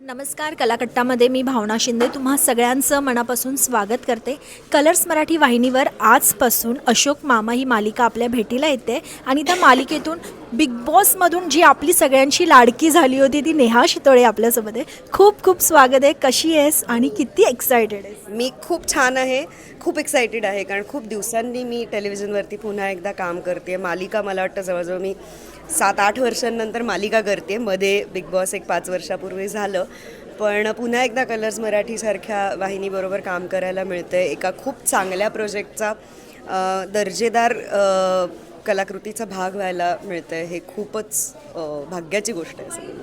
नमस्कार कलाकट्टामध्ये मी भावना शिंदे तुम्हा सगळ्यांचं मनापासून स्वागत करते. कलर्स मराठी वाहिनीवर आजपासून अशोक मामा ही मालिका आपल्या भेटीला येते आणि त्या मालिकेतून बिग बॉसमधून जी आपली सगळ्यांची लाडकी झाली होती ती नेहा शितोळे आपल्यासोबत आहे. खूप खूप स्वागत आहे. कशी आहेस आणि किती एक्सायटेड आहेस? मी खूप छान आहे. खूप एक्सायटेड आहे कारण खूप दिवसांनी मी टेलिव्हिजनवरती पुन्हा एकदा काम करते मालिका मला वाटतं जवळजवळ मी सात आठ वर्षांनंतर मालिका करते मध्ये बिग बॉस एक पाच वर्षापूर्वी झालं. पण पुन्हा एकदा कलर्स मराठीसारख्या वाहिनीबरोबर काम करायला मिळतं आहे एका खूप चांगल्या प्रोजेक्टचा दर्जेदार कलाकृतीचा भाग व्हायला मिळतं आहे हे खूपच भाग्याची गोष्ट आहे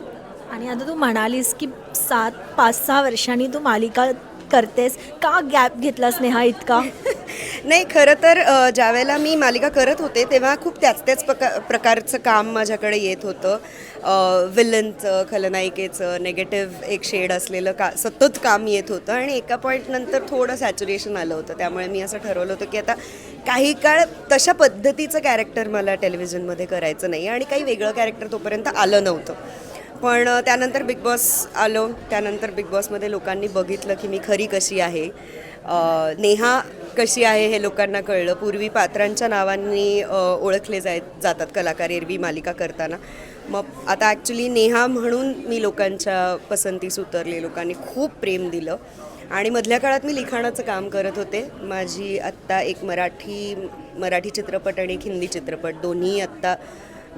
आणि आता तू म्हणालीस की सात पाच सहा वर्षांनी तू मालिका करतेस. का गॅप घेतला स्नेहा इतका? नाही खरं तर ज्यावेळेला मी मालिका करत होते तेव्हा खूप त्याच त्याच प्रका प्रकारचं काम माझ्याकडे येत होतं. विलनचं खलनायिकेचं नेगेटिव्ह एक शेड असलेलं का सतत काम येत होतं आणि एका पॉईंटनंतर थोडं सॅच्युरेशन आलं होतं. त्यामुळे मी असं ठरवलं होतं की आता काही काळ तशा पद्धतीचं कॅरेक्टर मला टेलिव्हिजनमध्ये करायचं नाही आणि काही वेगळं कॅरेक्टर तोपर्यंत आलं नव्हतं. पण त्यानंतर बिग बॉस आलो. त्यानंतर बिग बॉसमध्ये लोकांनी बघितलं की मी खरी कशी आहे. नेहा कशी आहे हे लोकांना कळलं. पूर्वी पात्रांच्या नावांनी ओळखले जाय जातात कलाकार एरवी मालिका करताना. मग आता ॲक्च्युली नेहा म्हणून मी लोकांच्या पसंतीस उतरले. लोकांनी खूप प्रेम दिलं. आणि मधल्या काळात मी लिखाणाचं काम करत होते. माझी आत्ता एक मराठी मराठी चित्रपट आणि एक हिंदी चित्रपट दोन्ही आत्ता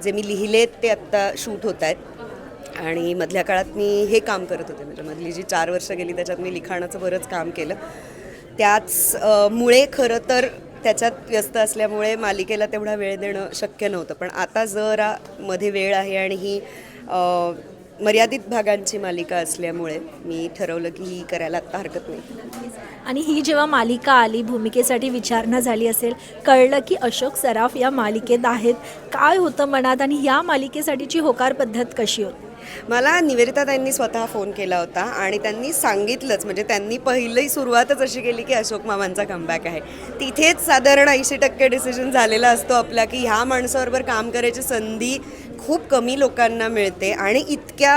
जे मी लिहिलेत ते आत्ता शूट होत आहेत. आणि मधल्या काळात मी हे काम करत होते. म्हणजे मधली जी चार वर्ष गेली त्याच्यात मी लिखाणाचं बरंच काम केलं. त्याच मुळे खरं तर त्याच्यात व्यस्त असल्यामुळे मालिकेला तेवढा वेळ देणं शक्य नव्हतं. पण आता जरा मध्ये वेळ आहे आणि ही मर्यादित भागांची मालिका असल्यामुळे मी ठरवलं की ही करायला आत्ता हरकत नाही. आणि ही जेव्हा मालिका आली भूमिकेसाठी विचारणा झाली असेल कळलं की अशोक सराफ या मालिकेत आहेत. काय होतं मनात आणि या मालिकेसाठीची होकार पद्धत कशी होती? मला निवेदिता त्यांनी स्वतः फोन केला होता आणि त्यांनी सांगितलंच म्हणजे त्यांनी पहिली सुरुवातच अशी केली की अशोक मामांचा कमबॅक आहे. तिथेच साधारण ऐंशी टक्के डिसिजन झालेला असतो आपला की ह्या माणसाबरोबर काम करायची संधी खूप कमी लोकांना मिळते आणि इतक्या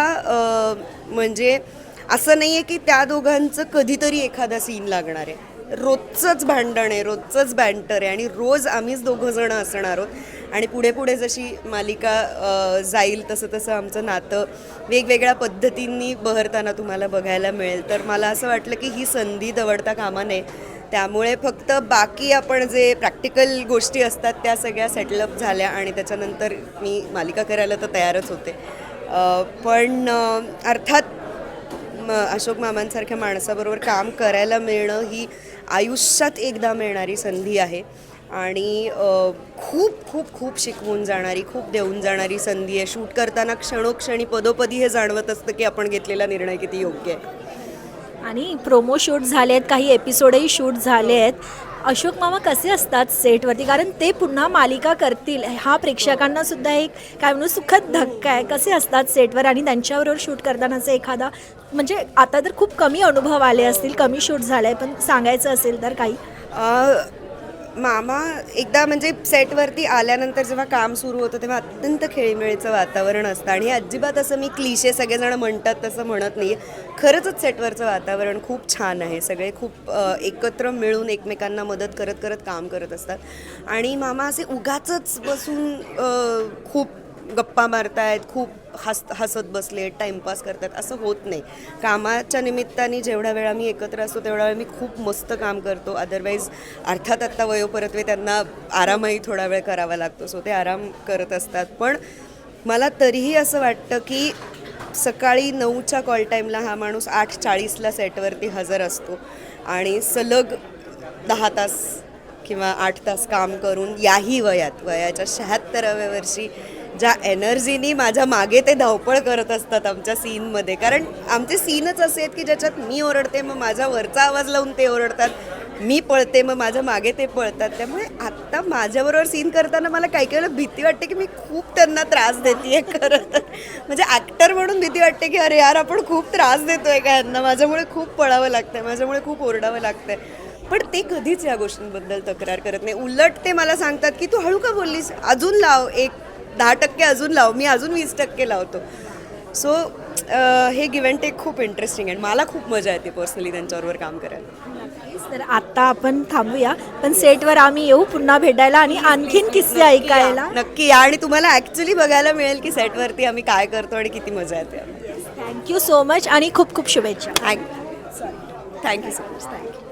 म्हणजे असं नाही आहे की त्या दोघांचं कधीतरी एखादा सीन लागणार आहे. रोजचंच भांडण आहे रोजचंच बँटर आहे आणि रोज आम्हीच दोघंजणं असणार आहोत. आणि पुढे पुढे जशी मालिका जाईल तसं तसं आमचं नातं वेगवेगळ्या पद्धतींनी बहरताना तुम्हाला बघायला मिळेल. तर मला असं वाटलं की ही संधी दवडता कामा नये. त्यामुळे फक्त बाकी आपण जे प्रॅक्टिकल गोष्टी असतात त्या सगळ्या सेटलअप झाल्या आणि त्याच्यानंतर मी मालिका करायला तर तयारच होते. पण अर्थात म अशोक मामांसारख्या माणसाबरोबर काम करायला मिळणं ही आयुष्यात एकदा मिळणारी संधी आहे. आणि खूप खूप खूप शिकवून जाणारी खूप देऊन जाणारी संधी आहे. शूट करताना क्षणोक्षणी पदोपदी हे जाणवत असतं की आपण घेतलेला निर्णय किती योग्य आहे. आणि प्रोमो शूट झाले आहेत काही एपिसोडही शूट झाले आहेत. अशोक मामा कसे असतात सेटवरती? कारण ते पुन्हा मालिका करतील. हा प्रेक्षकांना सुद्धा एक काय म्हणू सुखद धक्का आहे. कसे असतात सेटवर? आणि त्यांच्याबरोबर शूट करतानाचा एखादा म्हणजे आता तर खूप कमी अनुभव आले असतील कमी शूट झाले पण सांगायचं असेल तर काही? मामा एकदा म्हणजे सेटवरती आल्यानंतर जेव्हा काम सुरू होतं तेव्हा अत्यंत खेळीमेळीचं वातावरण असतं. आणि अजिबात असं मी क्लिशे सगळेजण म्हणतात तसं म्हणत नाही खरंच सेटवरचं वातावरण खूप छान आहे. सगळे खूप एकत्र मिळून एकमेकांना मदत करत करत काम करत असतात. आणि मामा असे उगाच बसून खूप गप्पा मारतायत खूप हस हसत बसले टाइमपास करतात असं होत नाही. कामाच्या निमित्ताने जेवढा वेळ आम्ही एकत्र असतो तेवढा वेळ मी खूप मस्त काम करतो. अदरवाईज अर्थात आत्ता वयोपरत्वे त्यांना आरामही थोडा वेळ करावा लागतो. सो ते आराम करत असतात. पण मला तरीही असं वाटतं की सकाळी नऊच्या कॉल टाईमला हा माणूस आठ चाळीसला सेटवरती हजर असतो. आणि सलग दहा तास किंवा आठ तास काम करून याही वयात वयाच्या शहात्तराव्या वर्षी ज्या एनर्जीनी माझ्या मागे ते धावपळ करत असतात आमच्या सीनमध्ये. कारण आमचे सीनच असे आहेत की ज्याच्यात मी ओरडते मग माझा वरचा आवाज लावून ते ओरडतात. मी पळते मग माझ्या मागे ते पळतात. त्यामुळे आत्ता माझ्याबरोबर सीन करताना मला काही काही वेळेला भीती वाटते की मी खूप त्यांना त्रास देते खरं तर. म्हणजे ॲक्टर म्हणून भीती वाटते की अरे यार आपण खूप त्रास देतो आहे का यांना? माझ्यामुळे खूप पळावं लागतंय माझ्यामुळे खूप ओरडावं लागतंय. पण ते कधीच या गोष्टींबद्दल तक्रार करत नाही. उलट ते मला सांगतात की तू हळू का बोललीस? अजून लाव एक दहा टक्के अजून लाव मी अजून वीस टक्के लावतो. सो हे गिव्ह अँड टेक खूप इंटरेस्टिंग आहे मला खूप मजा येते पर्सनली त्यांच्याबरोबर काम करायला. तर आता आपण थांबूया पण सेटवर आम्ही येऊ पुन्हा भेटायला आणि आणखीन किस्से ऐकायला. नक्की या. आणि तुम्हाला ऍक्च्युली बघायला मिळेल की सेटवरती आम्ही काय करतो आणि किती मजा येते. थँक्यू सो मच आणि खूप खूप शुभेच्छा. Thank thank you so much thank you